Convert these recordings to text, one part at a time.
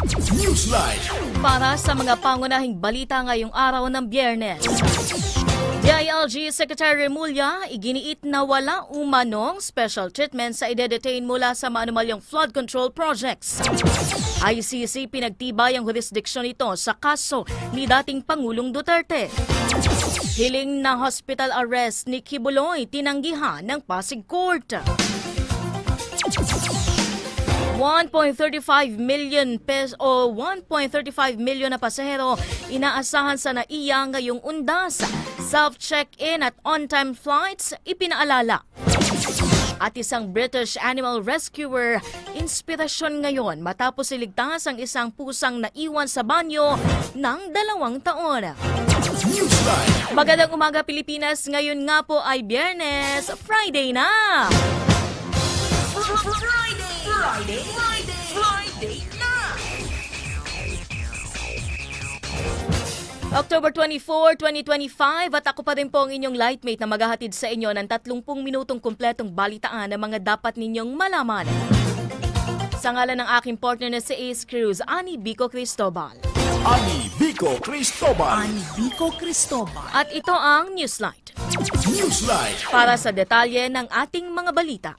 Newsline. Para sa mga pangunahing balita ngayong araw ng biyernes. DILG Secretary Remulla iginiit na wala umanong special treatment sa ide-detain mula sa maanumalyang flood control projects. ICC pinagtibay ang jurisdiksyon nito sa kaso ni dating Pangulong Duterte. Hiling na hospital arrest ni Kibuloy tinanggihan ng Pasig Court. 1.35 million pesos o 1.35 million na pasahero inaasahan sa NAIA ngayong undas. Self-check-in at on-time flights ipinaalala. At isang British animal rescuer, inspirasyon ngayon matapos iligtas ang isang pusang naiwan sa banyo ng dalawang taon. Magandang umaga Pilipinas, ngayon nga po ay Biyernes, Friday na! Friday! Friday! Friday! Na! October 24, 2025 at ako pa rin po ang inyong lightmate na maghahatid sa inyo ng 30 minutong kumpletong balitaan ng mga dapat ninyong malaman. Sa ngalan ng aking partner na si Ace Cruz, Ani Bico Cristobal. Ani Vico Cristobal. Vico Cristobal. At ito ang Newslight Newsline. para sa detalye ng ating mga balita.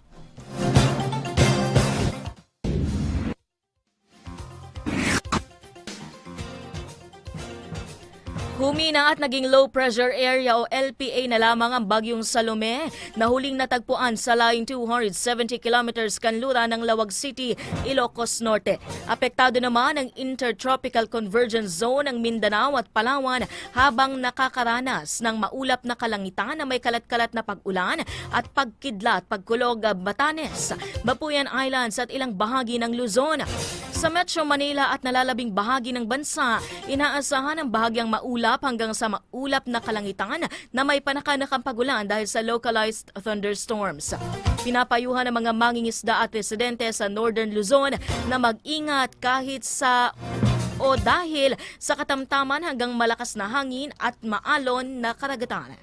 Humina at naging low pressure area o LPA na lamang ang bagyong Salome na huling natagpuan sa layong 270 kilometers kanlura ng Lawag City, Ilocos Norte. Apektado naman ang intertropical convergence zone ng Mindanao at Palawan habang nakakaranas ng maulap na kalangitan na may kalat-kalat na pag-ulan at pagkidlat pagkulog Batanes, Bapuyan Islands at ilang bahagi ng Luzon. Sa Metro Manila at nalalabing bahagi ng bansa, inaasahan ang bahagyang maulap hanggang sa maulap na kalangitan na may panakanakang pagulan dahil sa localized thunderstorms. Pinapayuhan ng mga mangingisda at residente sa Northern Luzon na mag-ingat kahit sa o dahil sa katamtaman hanggang malakas na hangin at maalon na karagatan.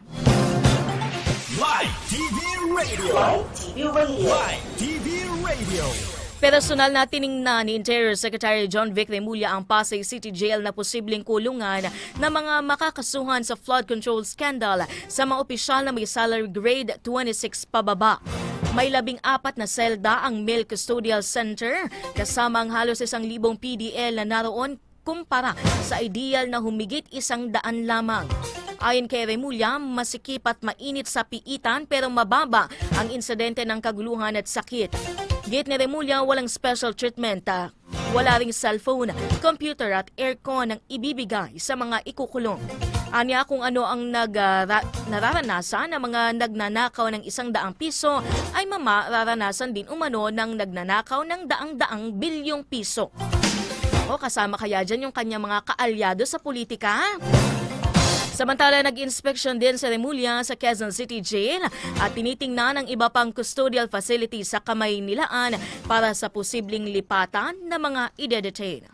Live TV Radio. Live TV Radio. Live TV Radio. Personal na tiningnan ni Interior Secretary John Vic Remulla ang Pasay City Jail na posibleng kulungan ng mga makakasuhan sa flood control scandal sa mga opisyal na may salary grade 26 pababa. May labing apat na selda ang Male Custodial Center kasama ang halos isang libong PDL na naroon kumpara sa ideal na humigit isang daan lamang. Ayon kay Remulla, masikip at mainit sa piitan pero mababa ang insidente ng kaguluhan at sakit. Git ni Remulla, walang special treatment. ah. Wala ring cellphone, computer at aircon ang ibibigay sa mga ikukulong. Anya kung ano ang nag, ra- nararanasan ng mga nagnanakaw ng isang daang piso ay mamararanasan din umano ng nagnanakaw ng daang-daang bilyong piso. O kasama kaya dyan yung kanyang mga kaalyado sa politika? Samantala, nag-inspection din sa Remulla sa Quezon City Jail at tinitingnan ang iba pang custodial facility sa Kamaynilaan para sa posibleng lipatan ng mga ide-detain.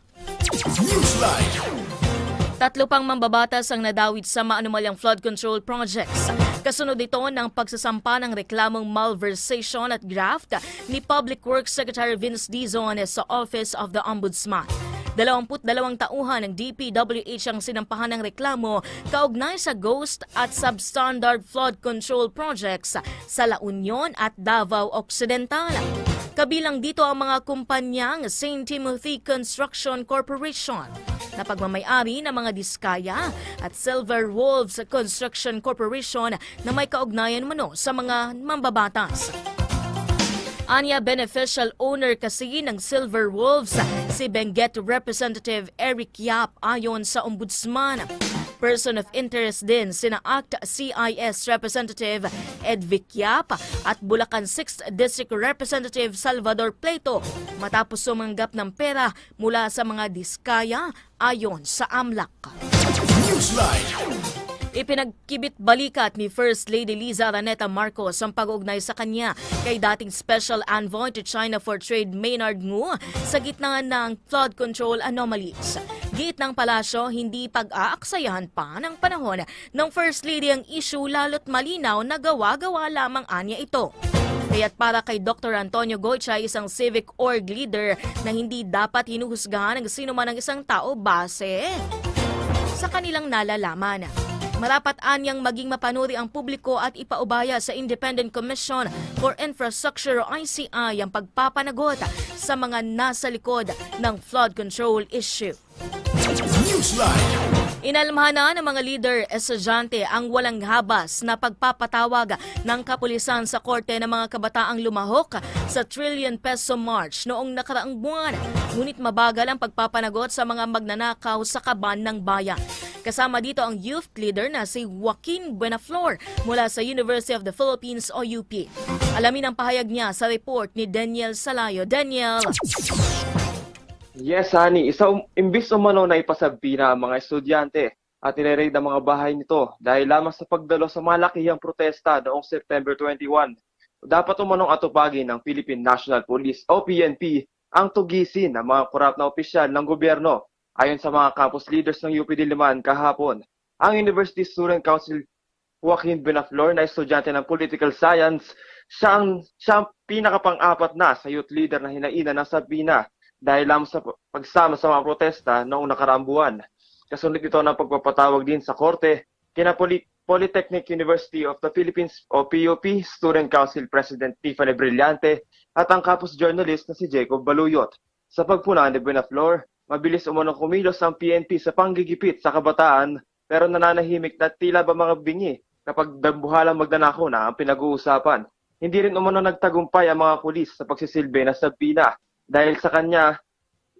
Tatlo pang mambabatas ang nadawit sa maanumalyang flood control projects. Kasunod ito ng pagsasampa ng reklamong malversation at graft ni Public Works Secretary Vince Dizon sa Office of the Ombudsman. 22 tauhan ng DPWH ang sinampahan ng reklamo kaugnay sa ghost at substandard flood control projects sa La Union at Davao Occidental. Kabilang dito ang mga kumpanyang St. Timothy Construction Corporation na pagmamayari ng mga Diskaya at Silver Wolves Construction Corporation na may kaugnayan mano sa mga mambabatas. Anya beneficial owner kasi ng Silver Wolves, si Benguet Representative Eric Yap ayon sa ombudsman. Person of interest din sina ACT CIS Representative Ed Vicquiap at Bulacan 6th District Representative Salvador Plato matapos sumanggap ng pera mula sa mga diskaya ayon sa AMLAC. Newsline. Ipinagkibit balikat ni First Lady Liza Raneta Marcos ang pag-ugnay sa kanya kay dating Special Envoy to China for Trade Maynard Ngu sa gitna ng flood control anomalies. Giit ng palasyo, hindi pag-aaksayahan pa ng panahon ng First Lady ang issue lalo't malinaw na gawa-gawa lamang anya ito. Kaya't para kay Dr. Antonio Goicha, isang civic org leader na hindi dapat hinuhusgahan ng sino man ang isang tao base sa kanilang nalalaman. Marapat anyang maging mapanuri ang publiko at ipaubaya sa Independent Commission for Infrastructure o ICI ang pagpapanagot sa mga nasa likod ng flood control issue. Newsline. Inalmahan na ng mga leader estudyante ang walang habas na pagpapatawag ng kapulisan sa korte ng mga kabataang lumahok sa trillion peso march noong nakaraang buwan. Ngunit mabagal ang pagpapanagot sa mga magnanakaw sa kaban ng bayan. Kasama dito ang youth leader na si Joaquin Buenaflor mula sa University of the Philippines o UP. Alamin ang pahayag niya sa report ni Daniel Salayo. Daniel! Yes, honey. Isa um, imbis umano na ipasabi na mga estudyante at nire ang mga bahay nito dahil lamang sa pagdalo sa malakihang protesta noong September 21. Dapat umanong atupagin ng Philippine National Police o PNP ang tugisin ng mga korap na opisyal ng gobyerno ayon sa mga campus leaders ng UP Diliman kahapon. Ang University Student Council Joaquin Benaflor na estudyante ng Political Science, siya ang, siya ang pinakapang-apat na sa youth leader na hinaina ng Sabina dahil lamang sa pagsama sa mga protesta noong nakaraang buwan. Kasunod ito ng pagpapatawag din sa korte kina Poly- Polytechnic University of the Philippines o PUP Student Council President Tiffany Brillante at ang campus journalist na si Jacob Baluyot. Sa pagpuna ni Benaflor, mabilis umunong kumilos ang PNP sa panggigipit sa kabataan pero nananahimik na tila ba mga bingi kapag dambuhalang magnanakaw na ang pinag-uusapan. Hindi rin umano nagtagumpay ang mga pulis sa pagsisilbi na sabina dahil sa kanya,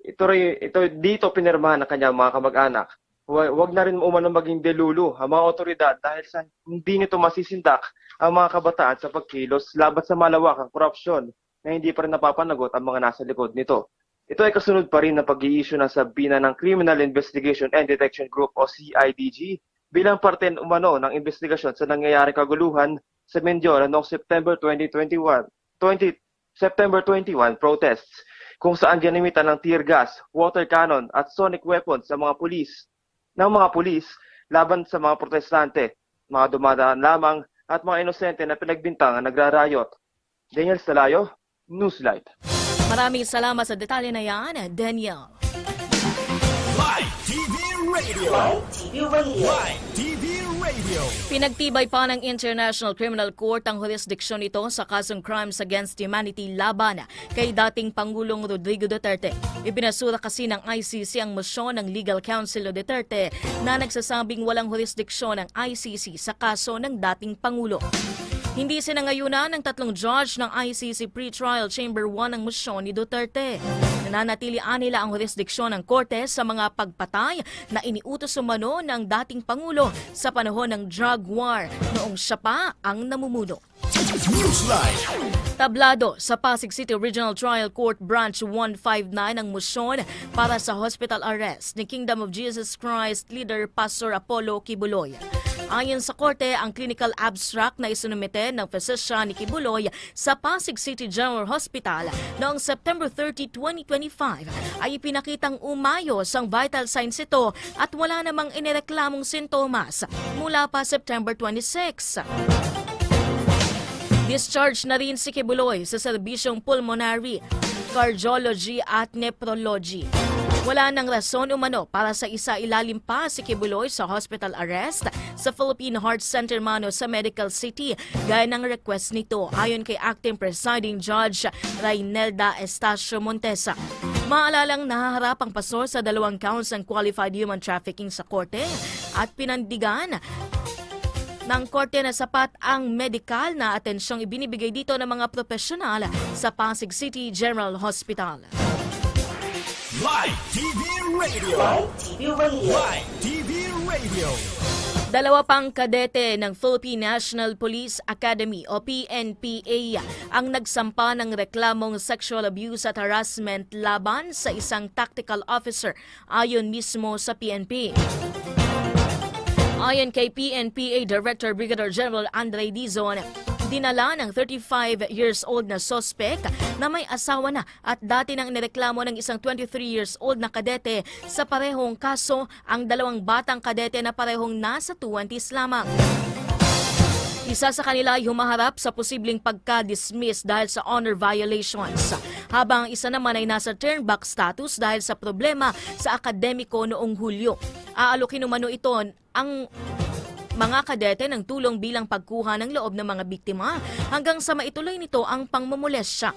ito, ito dito pinirmahan ng kanyang mga kamag-anak. Huwag na rin umano maging delulu ang mga otoridad dahil sa hindi nito masisindak ang mga kabataan sa pagkilos laban sa malawakang korupsyon na hindi pa rin napapanagot ang mga nasa likod nito. Ito ay kasunod pa rin ng pag-i-issue ng sabina ng Criminal Investigation and Detection Group o CIDG bilang parte umano ng investigasyon sa nangyayaring kaguluhan sa Mindoro noong September 2021, 20, September 21 protests kung saan ginamitan ng tear gas, water cannon at sonic weapons sa mga pulis ng mga pulis laban sa mga protestante, mga dumadaan lamang at mga inosente na pinagbintangan nagrarayot. Daniel Salayo, Newslight. Maraming salamat sa detalye na yan, Daniel. Live TV Radio. Live TV Radio. Live TV Radio. Pinagtibay pa ng International Criminal Court ang jurisdiksyon nito sa kasong Crimes Against Humanity laban kay dating Pangulong Rodrigo Duterte. Ibinasura kasi ng ICC ang motion ng Legal Counsel Duterte na nagsasabing walang jurisdiksyon ng ICC sa kaso ng dating Pangulo. Hindi sinangayunan ng tatlong judge ng ICC Pretrial Chamber 1 ang motion ni Duterte. Nananatilian nila ang jurisdiksyon ng korte sa mga pagpatay na iniutos umano ng dating Pangulo sa panahon ng drug war noong siya pa ang namumuno. Tablado sa Pasig City Regional Trial Court Branch 159 ang motion para sa hospital arrest ni Kingdom of Jesus Christ leader Pastor Apollo Kibuloy. Ayon sa korte, ang clinical abstract na isinumite ng physician ni Kibuloy sa Pasig City General Hospital noong September 30, 2025 ay ipinakitang umayos ang vital signs ito at wala namang inireklamong sintomas mula pa September 26. Discharge na rin si Kibuloy sa serbisyong pulmonary, cardiology at nephrology. Wala nang rason umano para sa isa ilalim pa si Kibuloy sa hospital arrest sa Philippine Heart Center Mano sa Medical City gaya ng request nito ayon kay Acting Presiding Judge Rainelda Estacio Montesa. Maalalang nahaharap ang pasor sa dalawang counts ng qualified human trafficking sa korte at pinandigan ng korte na sapat ang medikal na atensyong ibinibigay dito ng mga profesional sa Pasig City General Hospital. Live TV Radio. Live TV Radio. Live TV Radio. Dalawa pang kadete ng Philippine National Police Academy o PNPA ang nagsampa ng reklamong sexual abuse at harassment laban sa isang tactical officer ayon mismo sa PNP. Ayon kay PNPA Director Brigadier General Andre Dizon, dinala ng 35 years old na sospek na may asawa na at dati nang nireklamo ng isang 23 years old na kadete sa parehong kaso ang dalawang batang kadete na parehong nasa 20s lamang. Isa sa kanila ay humaharap sa posibleng pagka-dismiss dahil sa honor violations, habang isa naman ay nasa turnback status dahil sa problema sa akademiko noong Hulyo. Aalokin umano ito ang mga kadete ng tulong bilang pagkuha ng loob ng mga biktima hanggang sa maituloy nito ang pangmumulestya.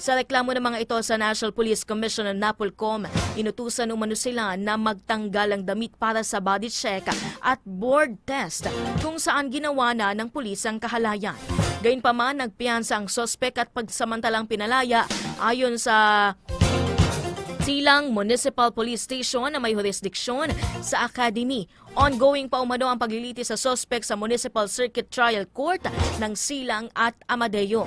Sa reklamo ng mga ito sa National Police Commission ng Napolcom, inutusan umano sila na magtanggal ang damit para sa body check at board test kung saan ginawa na ng pulis ang kahalayan. Gayunpaman, nagpiyansa ang sospek at pagsamantalang pinalaya ayon sa Silang Municipal Police Station na may jurisdiksyon sa Academy. Ongoing pa umano ang pagliliti sa sospek sa Municipal Circuit Trial Court ng Silang at Amadeo.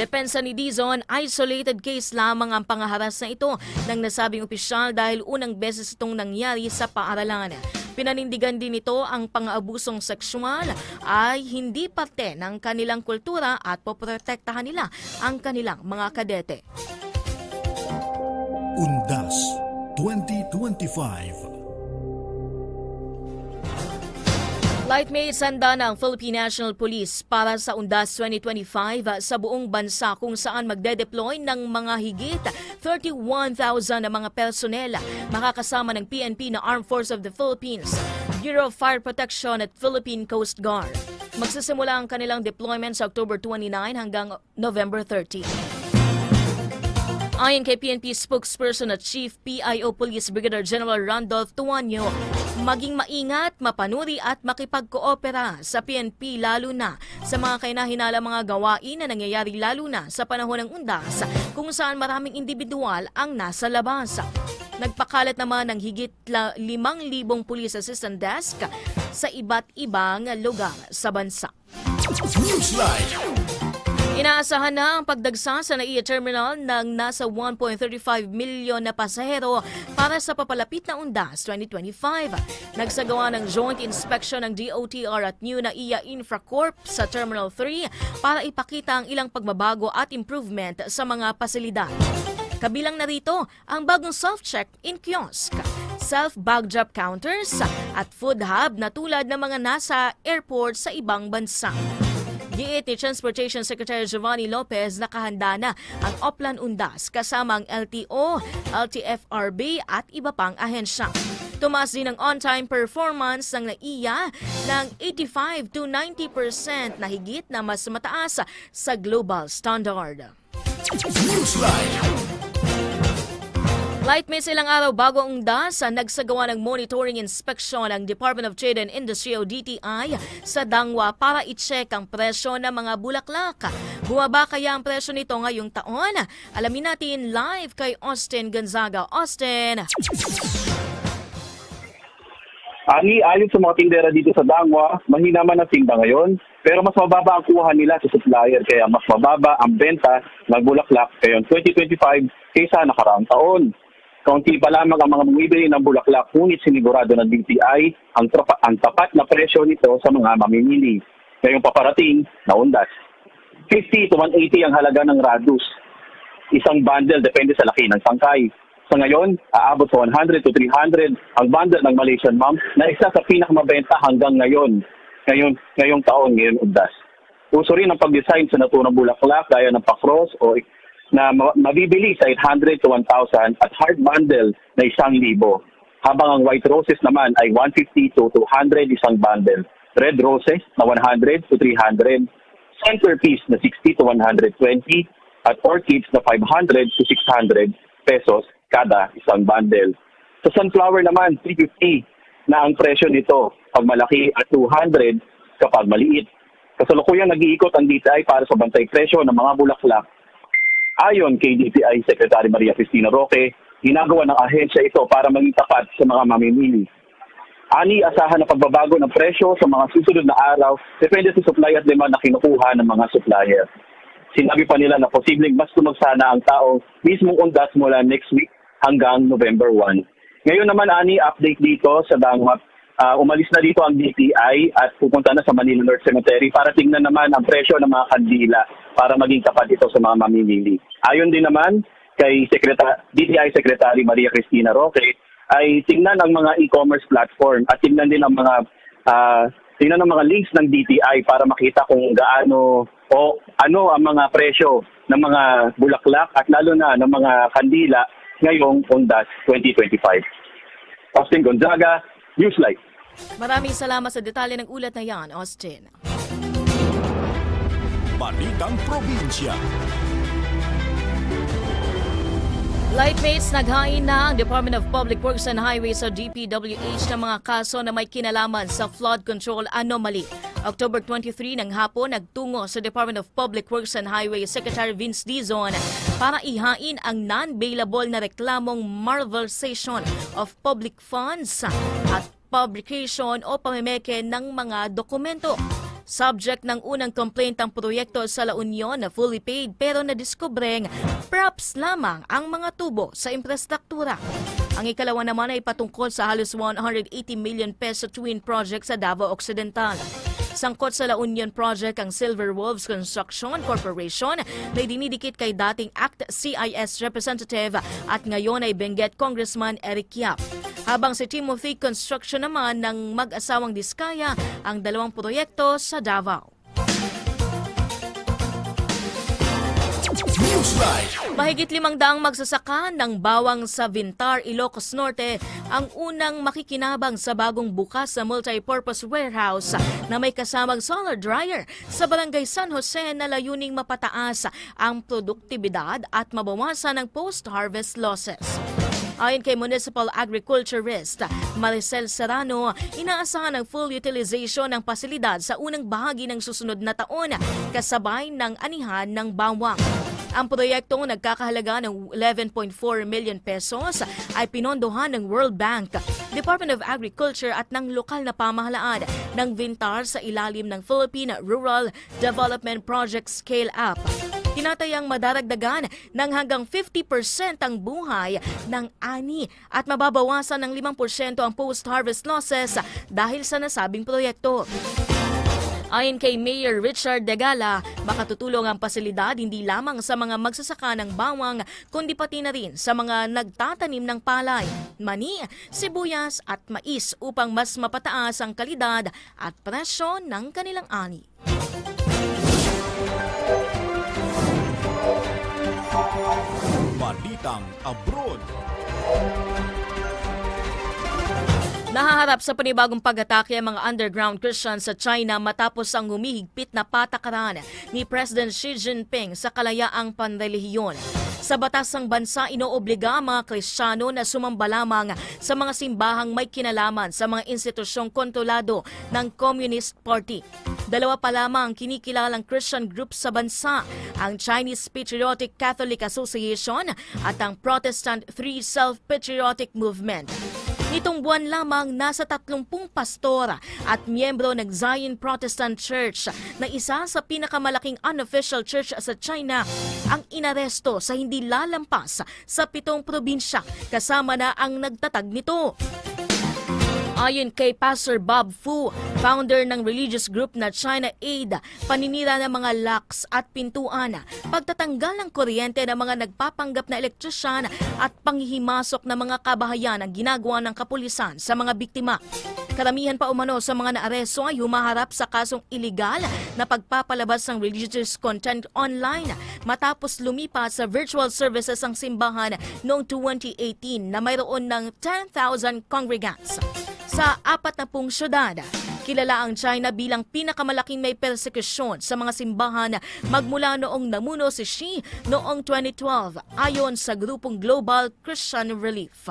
Depensa ni Dizon, isolated case lamang ang pangaharas na ito ng nasabing opisyal dahil unang beses itong nangyari sa paaralan. Pinanindigan din ito ang pang-abusong sexual ay hindi parte ng kanilang kultura at poprotektahan nila ang kanilang mga kadete. Undas 2025. Lightmates handa na ang Philippine National Police para sa Undas 2025 sa buong bansa kung saan magde-deploy ng mga higit 31,000 na mga personel makakasama ng PNP na Armed Force of the Philippines, Bureau of Fire Protection at Philippine Coast Guard. Magsisimula ang kanilang deployment sa October 29 hanggang November 30. Ayon kay PNP spokesperson at Chief PIO Police Brigadier General Randolph Tuanyo, maging maingat, mapanuri at makipagkoopera sa PNP lalo na sa mga kainahinala mga gawain na nangyayari lalo na sa panahon ng undas kung saan maraming individual ang nasa labas. Nagpakalat naman ng higit la- 5,000 police assistant desk sa iba't ibang lugar sa bansa. Newsline. Inaasahan na ang pagdagsa sa NAIA Terminal ng nasa 1.35 milyon na pasahero para sa papalapit na undas 2025. Nagsagawa ng joint inspection ng DOTR at new NAIA Infracorp sa Terminal 3 para ipakita ang ilang pagbabago at improvement sa mga pasilidad. Kabilang na rito ang bagong self-check in kiosk, self-bag drop counters at food hub na tulad ng mga nasa airport sa ibang bansa. Ni Transportation Secretary Giovanni Lopez nakahanda na ang Oplan Undas kasama ang LTO, LTFRB at iba pang ahensya. Tumaas din ang on-time performance ng NAIA ng 85 to 90% na higit na mas mataas sa global standard. Newsline. Lightmates ilang araw bago ang undas, nagsagawa ng monitoring inspection ng Department of Trade and Industry o DTI sa Dangwa para i-check ang presyo ng mga bulaklak. Bumaba kaya ang presyo nito ngayong taon? Alamin natin live kay Austin Gonzaga. Austin! Ani, ayon sa mga tindera dito sa Dangwa, mahina man ang tinda ngayon, pero mas mababa ang kuha nila sa supplier kaya mas mababa ang benta ng bulaklak ngayon 2025 kaysa nakaraang taon. Kaunti pa lamang ang mga bumibili ng bulaklak ngunit sinigurado ng DTI ang, trapa, ang tapat na presyo nito sa mga mamimili. Ngayong paparating na undas. 50 to 180 ang halaga ng radus. Isang bundle depende sa laki ng sangkay. Sa ngayon, aabot sa 100 to 300 ang bundle ng Malaysian Mom na isa sa pinakamabenta hanggang ngayon. Ngayon, ngayong taon, ngayon undas. Uso rin ang pag-design sa naturang bulaklak gaya ng pakros o na ma- mabibili sa 800 to 1,000 at hard bundle na 1,000. Habang ang white roses naman ay 150 to 200 isang bundle. Red roses na 100 to 300. Centerpiece na 60 to 120 at orchids na 500 to 600 pesos kada isang bundle. Sa sunflower naman, 350 na ang presyo nito pag malaki at 200 kapag maliit. Kasalukuyang nag-iikot ang DTI para sa bantay presyo ng mga bulaklak. Ayon kay DTI Secretary Maria Cristina Roque, ginagawa ng ahensya ito para maging tapat sa mga mamimili. Ani, asahan na pagbabago ng presyo sa mga susunod na araw depende sa supply at demand na kinukuha ng mga supplier. Sinabi pa nila na posibleng mas tumagsana ang tao mismong undas mula next week hanggang November 1. Ngayon naman, Ani, update dito sa Dangmap. Ah, umalis na dito ang DTI at pupunta na sa Manila North Cemetery para tingnan naman ang presyo ng mga kandila para maging tapat ito sa mga mamimili. Ayon din naman kay Secretary, DTI Secretary Maria Cristina Roque, ay tingnan ang mga e-commerce platform at tingnan din ang mga ah, tingnan ang mga links ng DTI para makita kung gaano o ano ang mga presyo ng mga bulaklak at lalo na ng mga kandila ngayong Ondas 2025. Austin Gonzaga, Newslight. Maraming salamat sa detalye ng ulat na yan, Austin. Balitang Probinsya. Lightmates, naghain na ang Department of Public Works and Highways o DPWH ng mga kaso na may kinalaman sa flood control anomaly. October 23 ng hapon, nagtungo sa Department of Public Works and Highways Secretary Vince Dizon para ihain ang non-bailable na reklamong malversation of public funds at publication o pamemeke ng mga dokumento. Subject ng unang complaint ang proyekto sa La Union na fully paid pero nadiskubreng props lamang ang mga tubo sa infrastruktura. Ang ikalawa naman ay patungkol sa halos 180 million peso twin project sa Davao Occidental. Sangkot sa La Union Project ang Silver Wolves Construction Corporation na dinidikit kay dating ACT CIS representative at ngayon ay Benguet Congressman Eric Yap. Habang si Timothy Construction naman ng mag-asawang Diskaya ang dalawang proyekto sa Davao. Mahigit limang daang magsasaka ng bawang sa Vintar, Ilocos Norte ang unang makikinabang sa bagong bukas na multi-purpose warehouse na may kasamang solar dryer sa Barangay San Jose na layuning mapataas ang produktibidad at mabawasan ang post-harvest losses. Ayon kay Municipal Agriculturist Maricel Serrano, inaasahan ang full utilization ng pasilidad sa unang bahagi ng susunod na taon kasabay ng anihan ng bawang. Ang proyektong nagkakahalaga ng 11.4 million pesos ay pinondohan ng World Bank, Department of Agriculture at ng lokal na pamahalaan ng Vintar sa ilalim ng Philippine Rural Development Project Scale Up. Tinatayang madaragdagan ng hanggang 50% ang buhay ng ani at mababawasan ng 5% ang post-harvest losses dahil sa nasabing proyekto. Ayon kay Mayor Richard Degala, makatutulong ang pasilidad hindi lamang sa mga magsasaka ng bawang, kundi pati na rin sa mga nagtatanim ng palay, mani, sibuyas at mais upang mas mapataas ang kalidad at presyo ng kanilang ani. Balitang Abroad. Nahaharap sa panibagong pag-atake ang mga underground Christians sa China matapos ang humihigpit na patakaran ni President Xi Jinping sa kalayaang panrelihiyon. Sa batas ng bansa, inoobliga ang mga Kristiyano na sumamba lamang sa mga simbahang may kinalaman sa mga institusyong kontrolado ng Communist Party. Dalawa pa lamang ang kinikilalang Christian group sa bansa, ang Chinese Patriotic Catholic Association at ang Protestant Free Self-Patriotic Movement. Nitong buwan lamang, nasa 30 pastora at miyembro ng Zion Protestant Church na isa sa pinakamalaking unofficial church sa China ang inaresto sa hindi lalampas sa pitong probinsya kasama na ang nagtatag nito. Ayon kay Pastor Bob Fu, founder ng religious group na China Aid, paninira ng mga locks at pintuan, pagtatanggal ng kuryente ng mga nagpapanggap na elektrisyan at panghihimasok ng mga kabahayan ang ginagawa ng kapulisan sa mga biktima. Karamihan pa umano sa mga naaresto ay humaharap sa kasong iligal na pagpapalabas ng religious content online matapos lumipat sa virtual services ang simbahan noong 2018 na mayroon ng 10,000 congregants. Sa apat na pong syudad, kilala ang China bilang pinakamalaking may persekusyon sa mga simbahan magmula noong namuno si Xi noong 2012 ayon sa grupong Global Christian Relief.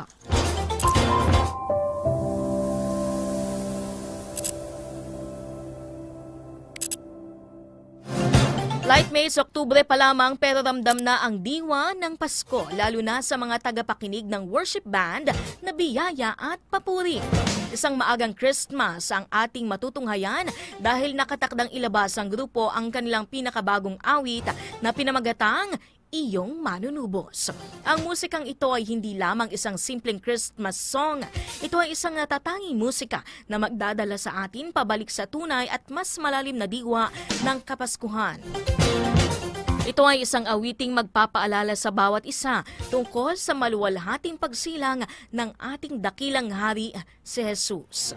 Lightmates, Oktubre pa lamang pero ramdam na ang diwa ng Pasko, lalo na sa mga tagapakinig ng worship band na biyaya at papuri. Isang maagang Christmas ang ating matutunghayan dahil nakatakdang ilabas ang grupo ang kanilang pinakabagong awit na pinamagatang iyong manunubos. Ang musikang ito ay hindi lamang isang simpleng Christmas song. Ito ay isang natatanging musika na magdadala sa atin pabalik sa tunay at mas malalim na diwa ng Kapaskuhan. Ito ay isang awiting magpapaalala sa bawat isa tungkol sa maluwalhating pagsilang ng ating dakilang hari, si Jesus.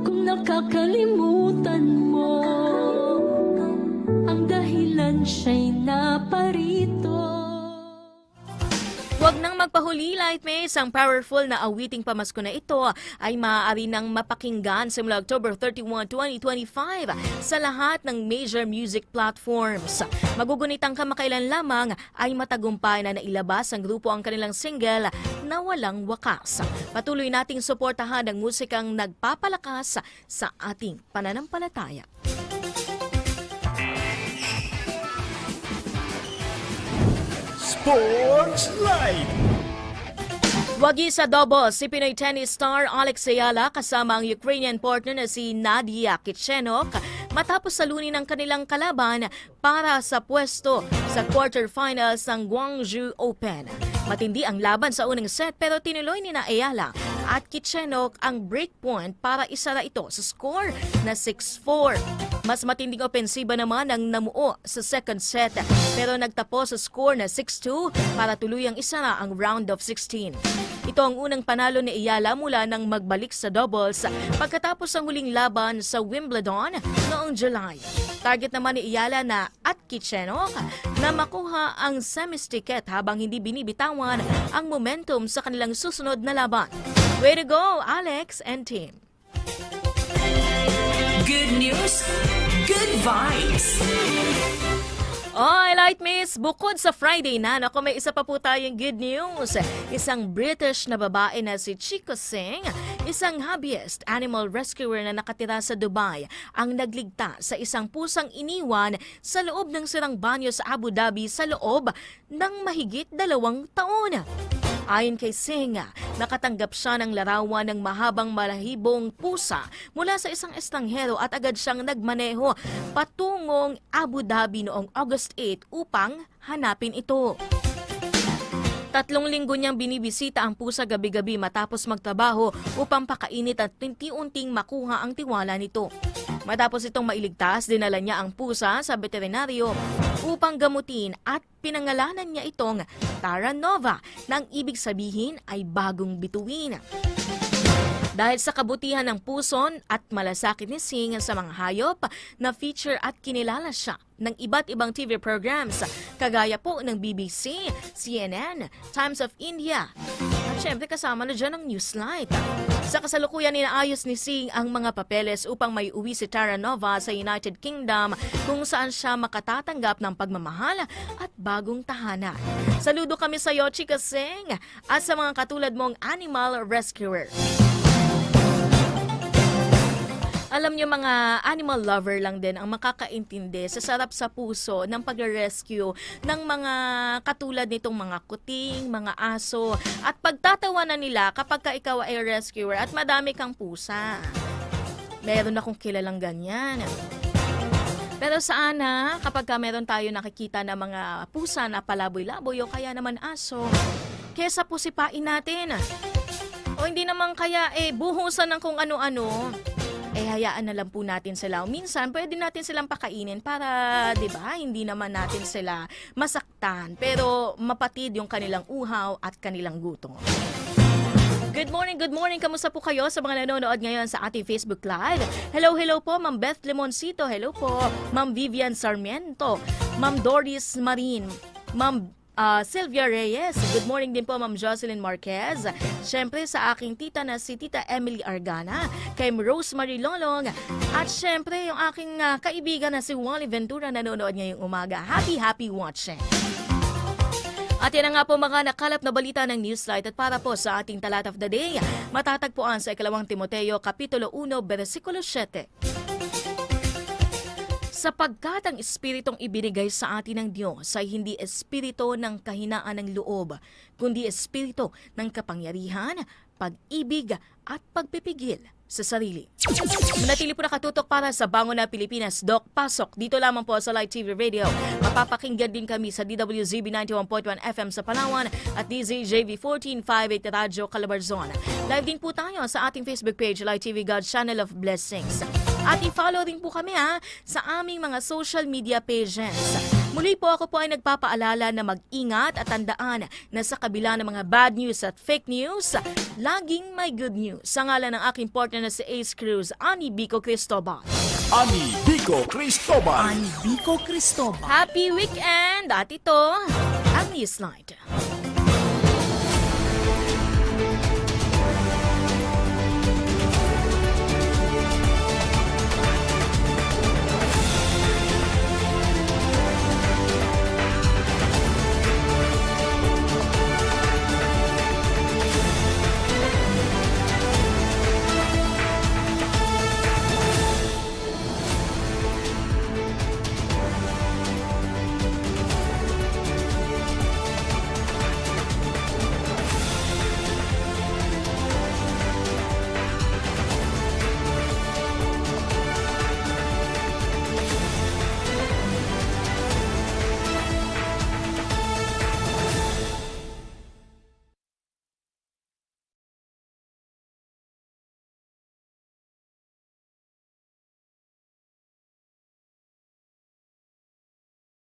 Kung nakakalimutan mo siya'y naparito Huwag nang magpahuli, Lightmates. Ang powerful na awiting pamasko na ito ay maaari nang mapakinggan simula October 31, 2025 sa lahat ng major music platforms. Magugunitang kamakailan lamang ay matagumpay na nailabas ang grupo ang kanilang single na walang wakas. Patuloy nating suportahan ang musikang nagpapalakas sa ating pananampalataya. Sports Live. Wagi sa doubles, si Pinoy tennis star Alex Ayala kasama ang Ukrainian partner na si Nadia Kitchenok matapos salunin ang kanilang kalaban para sa pwesto sa quarterfinals ng Guangzhou Open. Matindi ang laban sa unang set pero tinuloy ni na at Kitchenok ang breakpoint para isara ito sa score na 6-4. Mas matinding opensiba naman ang namuo sa second set pero nagtapos sa score na 6-2 para tuluyang isara ang round of 16. Ito ang unang panalo ni Ayala mula nang magbalik sa doubles pagkatapos ang huling laban sa Wimbledon noong July. Target naman ni Ayala na at Kitchenok na makuha ang semis ticket habang hindi binibitawan ang momentum sa kanilang susunod na laban. Way to go, Alex and team! Good news, good vibes. Oy, Lightmates, bukod sa Friday na, naku, may isa pa po tayong good news. Isang British na babae na si Chico Singh, isang hobbyist animal rescuer na nakatira sa Dubai, ang nagligtas sa isang pusang iniwan sa loob ng sirang banyo sa Abu Dhabi sa loob ng mahigit dalawang taon. Ayon kay Singh, nakatanggap siya ng larawan ng mahabang malahibong pusa mula sa isang estanghero at agad siyang nagmaneho patungong Abu Dhabi noong August 8 upang hanapin ito. Tatlong linggo niyang binibisita ang pusa gabi-gabi matapos magtrabaho upang pakainit at unti-unting makuha ang tiwala nito. Matapos itong mailigtas, dinala niya ang pusa sa veterinaryo upang gamutin at pinangalanan niya itong Tara Nova na ang ibig sabihin ay bagong bituin. Dahil sa kabutihan ng puson at malasakit ni Singh sa mga hayop na feature at kinilala siya ng iba't ibang TV programs kagaya po ng BBC, CNN, Times of India at syempre kasama na dyan ang Newslight. Sa kasalukuyan inaayos ni Singh ang mga papeles upang may uwi si Tara Nova sa United Kingdom kung saan siya makatatanggap ng pagmamahal at bagong tahanan. Saludo kami sa iyo, Chika Singh, at sa mga katulad mong animal rescuer. Alam niyo mga animal lover lang din ang makakaintindi sa sarap sa puso ng pag-rescue ng mga katulad nitong mga kuting, mga aso at pagtatawanan nila kapag ka ikaw ay rescuer at madami kang pusa. Meron akong kilalang ganyan. Pero sana, kapag ka meron tayo nakikita na mga pusa na palaboy-laboy o kaya naman aso, kesa pusipain natin. O hindi naman kaya eh buhusan ng kung ano-ano eh hayaan na lang po natin sila. O minsan, pwede natin silang pakainin para, di ba, hindi naman natin sila masaktan. Pero mapatid yung kanilang uhaw at kanilang gutom. Good morning, good morning. Kamusta po kayo sa mga nanonood ngayon sa ating Facebook Live? Hello, hello po, Ma'am Beth Lemoncito. Hello po, Ma'am Vivian Sarmiento. Ma'am Doris Marin. Ma'am Ah, Sylvia Reyes. Good morning din po, Ma'am Jocelyn Marquez. Siyempre sa aking tita na si Tita Emily Argana, kay Rosemary Lolong, at siyempre yung aking ah, kaibigan na si Wally Ventura nanonood ngayong umaga. Happy, happy watching! At yan na nga po mga nakalap na balita ng Newslight at para po sa ating talat of the day, matatagpuan sa ikalawang Timoteo Kapitulo 1, versikulo 7. Sapagkat ang espiritong ibinigay sa atin ng Diyos ay hindi espirito ng kahinaan ng loob, kundi espirito ng kapangyarihan, pag-ibig at pagpipigil sa sarili. Manatili po nakatutok para sa Bango na Pilipinas. Doc, pasok dito lamang po sa Light TV Radio. Mapapakinggan din kami sa DWZB 91.1 FM sa Palawan at DZJV 1458 Radyo Calabarzon. Live din po tayo sa ating Facebook page, Light TV God's Channel of Blessings. At i-follow din po kami ha sa aming mga social media pages. Muli po ako po ay nagpapaalala na mag-ingat at tandaan na sa kabila ng mga bad news at fake news, laging may good news. Sa ngalan ng aking partner na si Ace Cruz, Ani Bico Cristobal. Ani Vico Cristobal. Ani Vico Cristobal. Happy weekend! At ito, ang Newsline.